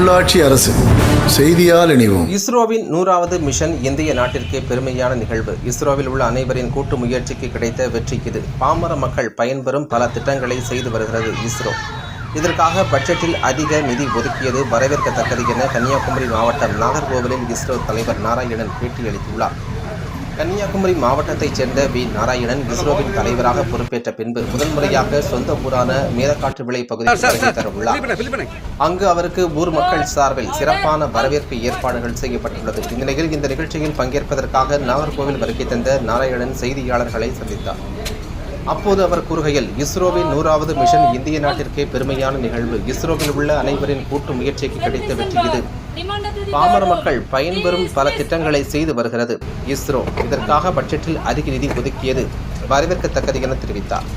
உள்ளாட்சி அரசு செய்தியால் இணைவோம். இஸ்ரோவின் நூறாவது மிஷன் இந்திய நாட்டிற்கே பெருமையான நிகழ்வு. இஸ்ரோவில் உள்ள அனைவரின் கூட்டு முயற்சிக்கு கிடைத்த வெற்றி இது. பாமர மக்கள் பயன்பெறும் பல திட்டங்களை செய்து வருகிறது இஸ்ரோ. இதற்காக பட்ஜெட்டில் அதிக நிதி ஒதுக்கியது வரவேற்கத்தக்கது என கன்னியாகுமரி மாவட்டம் நாகர்கோவிலில் இஸ்ரோ தலைவர் நாராயணன் பேட்டியளித்துள்ளார். கன்னியாகுமரி மாவட்டத்தைச் சேர்ந்த வி. நாராயணன் இஸ்ரோவின் தலைவராக பொறுப்பேற்ற பின்பு முதல் முறையாக சொந்த ஊரான மேலக்காட்டு விளை வருகை தரவுள்ளார். அங்கு அவருக்கு ஊர் மக்கள் சார்பில் சிறப்பான வரவேற்பு ஏற்பாடுகள் செய்யப்பட்டுள்ளது. இந்த நிலையில் இந்த நிகழ்ச்சியில் பங்கேற்பதற்காக நாகர்கோவில் வருகை தந்த நாராயணன் செய்தியாளர்களை சந்தித்தார். அப்போது அவர் கூறுகையில் இஸ்ரோவின் நூறாவது மிஷன் இந்திய நாட்டிற்கே பெருமையான நிகழ்வு. இஸ்ரோவில் உள்ள அனைவரின் கூட்டு முயற்சிக்கு கிடைத்த வெற்றி இது. பாமர மக்கள் பயன்பெறும் பல திட்டங்களை செய்து வருகிறது. இஸ்ரோ இதற்காக பட்ஜெட்டில் அதிக நிதி ஒதுக்கியது. வரவேற்கத்தக்கது என தெரிவித்தார்.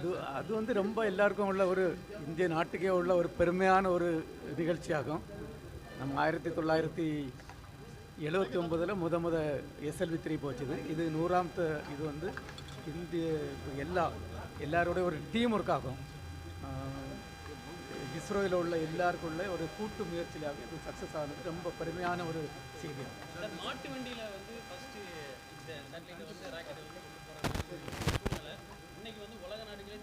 அது அது வந்து ரொம்ப எல்லாருக்கும் உள்ள ஒரு இந்திய நாட்டுக்கே உள்ள ஒரு பெருமையான ஒரு நிகழ்ச்சியாகும். நம்ம ஆயிரத்தி தொள்ளாயிரத்தி எழுபத்தி ஒம்பதில் முத முத எஸ்எல்வி த்ரீ போச்சுது. இது நூறாமத்து இது வந்து இந்திய எல்லா எல்லாரோடைய ஒரு டீம் ஒர்க் ஆகும். இஸ்ரோவில் உள்ள எல்லாருக்குள்ள ஒரு கூட்டு முயற்சியாக இது சக்ஸஸ் ஆனது. ரொம்ப பெருமையான ஒரு செய்தியாகும் மாட்டு வண்டியில் வந்து ஃபஸ்ட்டு இந்த இன்னைக்கு வந்து உலக நாடுகளே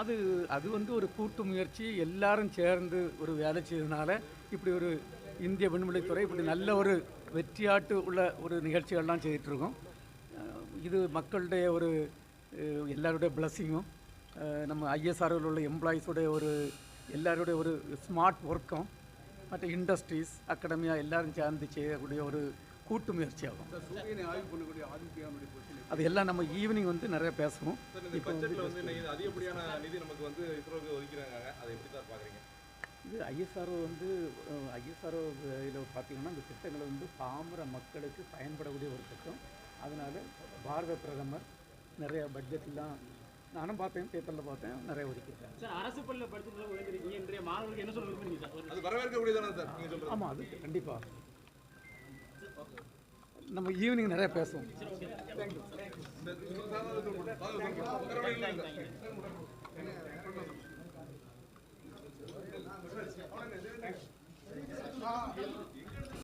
அது அது வந்து ஒரு கூட்டு முயற்சி. எல்லாரும் சேர்ந்து ஒரு வேலை செய்ததுனால இப்படி ஒரு இந்திய விண்வெளித்துறை இப்படி நல்ல ஒரு வெற்றியாட்டு உள்ள ஒரு நிகழ்ச்சிகள்லாம் செய்துட்ருக்கோம். இது மக்களுடைய ஒரு எல்லாருடைய பிளஸ்ஸிங்கும் நம்ம ஐஎஸ்ஆர்ஓவில் உள்ள எம்ப்ளாயீஸுடைய ஒரு எல்லாருடைய ஒரு ஸ்மார்ட் ஒர்க்கும் மற்ற இண்டஸ்ட்ரீஸ் அகாடமியாக எல்லாரும் சேர்ந்து செய்யக்கூடிய ஒரு கூட்டு முயற்சியாகும். அது எல்லாம் நம்ம ஈவினிங் வந்து நிறைய பேசுவோம். இப்போ வந்து வந்து இன்னைக்கு அதிகப்படியான நிதி நமக்கு வந்து இஸ்ரோக்கு ஒதுக்கிறாங்க அதை எப்படி சார் பார்க்குறீங்க? இது ஐஎஸ்ஆர்ஓ வந்து ஐஎஸ்ஆர்ஓ இதில் பார்த்தீங்கன்னா இந்த திட்டங்கள் வந்து பாமர மக்களுக்கு பயன்படக்கூடிய ஒரு திட்டம். அதனால் பாரத பிரதமர் நிறைய பட்ஜெட்லாம் நானும் பார்த்தேன் பேப்பரில் பார்த்தேன் நிறைய ஒதுக்கியிருக்காங்க சார் அரசு பள்ளியில் படிச்சுட்டு இன்றைய மாணவர்களுக்கு என்ன சொல்ல விரும்புறீங்க சார் அது வரவேற்கக்கூடியதானே சார் நீங்கள் ஆமாம் அது கண்டிப்பாக நம்ம ஈவினிங் நிறைய பேசுவோம். தேங்க்யூ